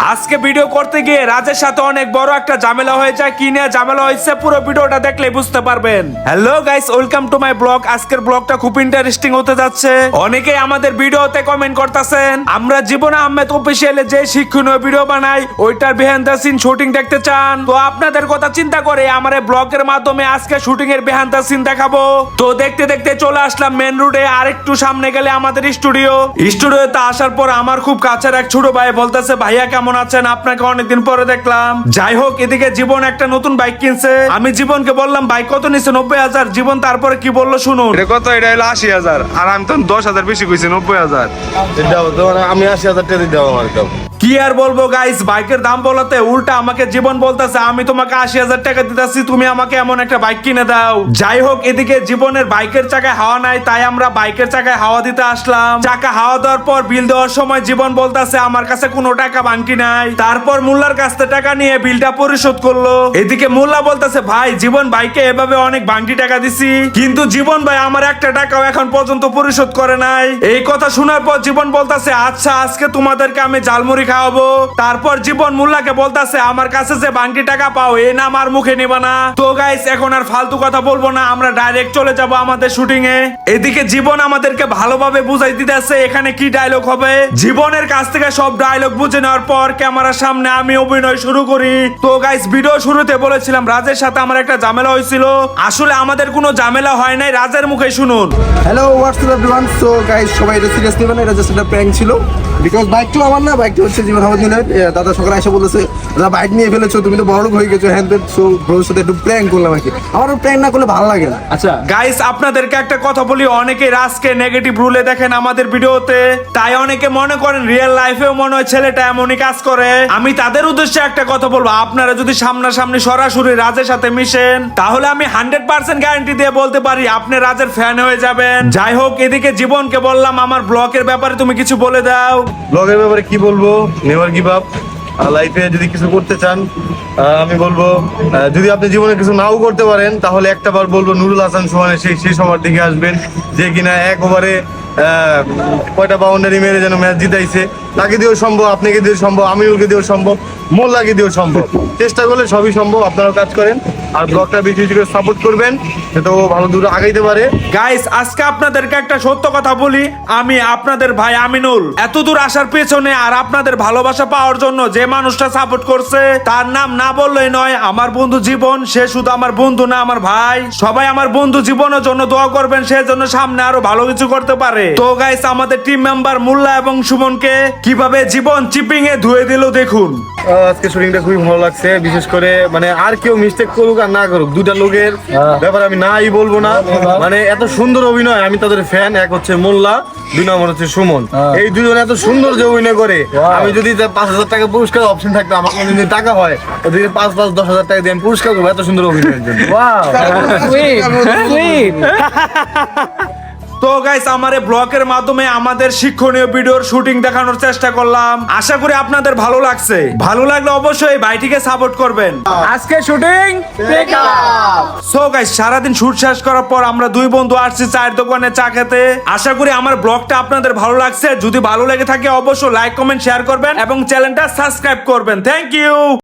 আজকে ভিডিও করতে গিয়ে রাজের সাথে অনেক বড় একটা ঝামেলা হয়ে যায়। কি নিয়ে ঝামেলা হয়েছে পুরো ভিডিওটা দেখলে বুঝতে পারবেন। Hello guys welcome to my blog আজকের ব্লগটা খুব ইন্টারেস্টিং হতে যাচ্ছে। অনেকেই আমাদের ভিডিওতে কমেন্ট করতেছেন, আমরা জীবন আহমেদ অফিসিয়ালে যে শিক্ষণীয় ভিডিও বানাই, ওইটার বিহাইন্ড দ্য সিন শুটিং দেখতে চান? তো আপনাদের কথা চিন্তা করে আমার ব্লগের মাধ্যমে আজকে শুটিং এর বিহাইন্ড দ্য সিন দেখাবো। তো দেখতে দেখতে চলে আসলাম মেন রোডে আর একটু সামনে গেলে আমাদের স্টুডিও স্টুডিওতে আসার পর আমার খুব কাছের এক ছোট ভাই বলতেছে, ভাইয়া, কেমন আছেন? আপনাকে অনেকদিন পরে দেখলাম। যাই হোক এদিকে জীবন একটা নতুন বাইক কিনছে। আমি জীবনকে বললাম বাইক কত নিচ্ছে নব্বই হাজার। জীবন তারপরে কি বলল শুনুন। এটা কত? এটা হলো আশি হাজার। আর আমি তো দশ হাজার বেশি কইছি নব্বই হাজার। আমি আশি হাজার টাকা দিতে আমার কি আর বলব গাইস বাইকের দাম বলাতে উল্টা আমাকে জীবন বলতেছে, আমি তোমাকে আশি হাজার টাকা দিতেছি, তুমি আমাকে এমন একটা বাইক কিনে দাও। যাই হোক, এদিকে জীবনের বাইকের চাকায় হাওয়া নাই, তাই আমরা বাইকের চাকায় হাওয়া দিতে আসলাম। চাকা হাওয়া দেওয়ার পর বিল দেওয়ার সময় জীবন বলতেছে, আমার কাছে কোনো টাকা বাংটি নাই। তারপর মোল্লার কাছ থেকে টাকা নিয়ে বিলটা পরিশোধ করল। এদিকে মোল্লা বলতেছে, ভাই, জীবন বাইকে এভাবে অনেক বাংটি টাকা দিছি, কিন্তু জীবন ভাই আমার একটা টাকাও এখন পর্যন্ত পরিশোধ করে নাই। এই কথা শোনার পর জীবন বলতেছে আচ্ছা আজকে তোমাদেরকে আমি জালমুড়ি খাওয়াবো। তারপর জীবন মোল্লাকে বলতেছে, আমার কাছে যে বাংটি টাকা পাও, এ নাম আর মুখে নিবা না। তো গাইস এখন আর ফালতু কথা বলব না, আমরা ডাইরেক্ট চলে যাব আমাদের শুটিং এ। এদিকে জীবন আমাদেরকে ভালোভাবে বুঝাই দিতেছে, এখানে কি ডায়লগ হবে? জীবনের কাছ থেকে সব ডায়লগ বুঝে নেওয়ার পর ক্যামেরার সামনে আমি অভিনয় শুরু করি। তো গাইস ভিডিও শুরুতে বলেছিলাম, রাজের সাথে আমার একটা ঝামেলা হয়েছিল। আসলে আমাদের কোনো ঝামেলা হয় নাই, রাজের মুখে শুনুন। Hello WhatsApp everyone so guys সবাই এটা সিরিয়াস নেবেন এটা জাস্ট একটা প্র্যাঙ্ক ছিল। বিকজ বাইকটা আমার না বাইকটা হচ্ছে জীবন আমার দিনের দাদা সকালে এসে বলেছে দাদা বাইক নিয়ে ফেলেছো তুমি তো বড় লোক হয়ে গেছো হ্যান্ড সো ব্রোর সাথে একটু প্র্যাঙ্ক করলাম আর কি। আমার প্র্যাঙ্ক না করলে ভালো লাগে না। আচ্ছা গাইস আপনাদেরকে একটা কথা বলি অনেকে রাজকে নেগেটিভ রুলে দেখেন আমাদের ভিডিওতে তাই অনেকে মনে করেন রিয়েল লাইফেও মনে হয় ছেলেটা এমনই কাজ করে। আমি তাদের উদ্দেশ্যে একটা কথা বলব আপনারা যদি সামনাসামনি সরাসরি রাজের সাথে মিশেন তাহলে আমি হান্ড্রেড পার্সেন্ট গ্যারান্টি দিয়ে বলতে পারি আপনি রাজের ফ্যান হয়ে যাবেন। যাই হোক এদিকে জীবনকে বললাম আমার ব্লকের ব্যাপারে তুমি কিছু বলে দাও। ব্লগের ব্যাপারে কি বলব? নেভার গিভ আপ লাইফে যদি কিছু করতে চান আমি বলব যদি আপনি জীবনে কিছু নাও করতে পারেন, তাহলে একটা বার বলব, নুরুল হাসান সোহানের সেই সেই ওভার দিকে আসবেন, যে কিনা এক ওভারে কয়টা বাউন্ডারি মেরে যেন ম্যাচ জিতাইছে। তাকে দিয়েও সম্ভব, আপনাকে দিয়েও সম্ভব, আমিরুলকে দিয়েও সম্ভব, মোল্লাকে দিয়েও সম্ভব। চেষ্টা করলে সবই সম্ভব, আপনারাও কাজ করেন আর ব্লগটা বেশি বেশি করে সাপোর্ট করবেন, যাতে ও ভালো দূরে আগাইতে পারে। গাইস আজকে আপনাদেরকে একটা সত্য কথা বলি, আমি আপনাদের ভাই আমিনুল। এত দূর আসার পেছনে আর আপনাদের ভালোবাসা পাওয়ার জন্য যে মানুষটা সাপোর্ট করছে, তার নাম না বললেই নয়, আমার বন্ধু জীবন, সে শুধু আমার বন্ধু না আমার ভাই। সবাই আমার বন্ধু জীবনের জন্য দোয়া করবেন, সে জন্য সামনে আরও ভালো কিছু করতে পারে। তো গাইস আমাদের টিম মেম্বার মুল্লা এবং সুমনকে কীভাবে জীবন চিপিং এ ধুয়ে দিল দেখুন। আজকে শুটিংটা খুবই ভালো লাগছে বিশেষ করে মানে আর কেউ মিস্টেক করুক আর না করুক দুটা লোকের ব্যাপারে আমি নাই বলব না। মানে এত সুন্দর অভিনয় আমি তাদের ফ্যান এক হচ্ছে মোল্লা দুই নম্বর হচ্ছে সুমন। এই দুজন এত সুন্দর যে অভিনয় করে আমি যদি পাঁচ হাজার টাকা পুরস্কার অপশন থাকতো আমার যদি টাকা হয় ওদিকে পাঁচ পাঁচ দশ হাজার টাকা দিয়ে আমি পুরস্কার করব এত সুন্দর অভিনয়ের জন্য। তো গাইস আমার এই ব্লগের মাধ্যমে আমাদের শিক্ষণীয় ভিডিওর শুটিং দেখানোর চেষ্টা করলাম। আশা করি আপনাদের ভালো লাগছে। ভালো লাগলে অবশ্যই ভাইটিকে সাপোর্ট করবেন। আজকে শুটিং সো গাইস সারাদিন শুট শেষ করার পর আমরা দুই বন্ধু আসছি চায়ের দোকানে চা খেতে। আশা করি আমার ব্লগটা আপনাদের ভালো লাগছে। যদি ভালো লেগে থাকে অবশ্যই লাইক কমেন্ট শেয়ার করবেন এবং চ্যানেলটা সাবস্ক্রাইব করবেন। Thank you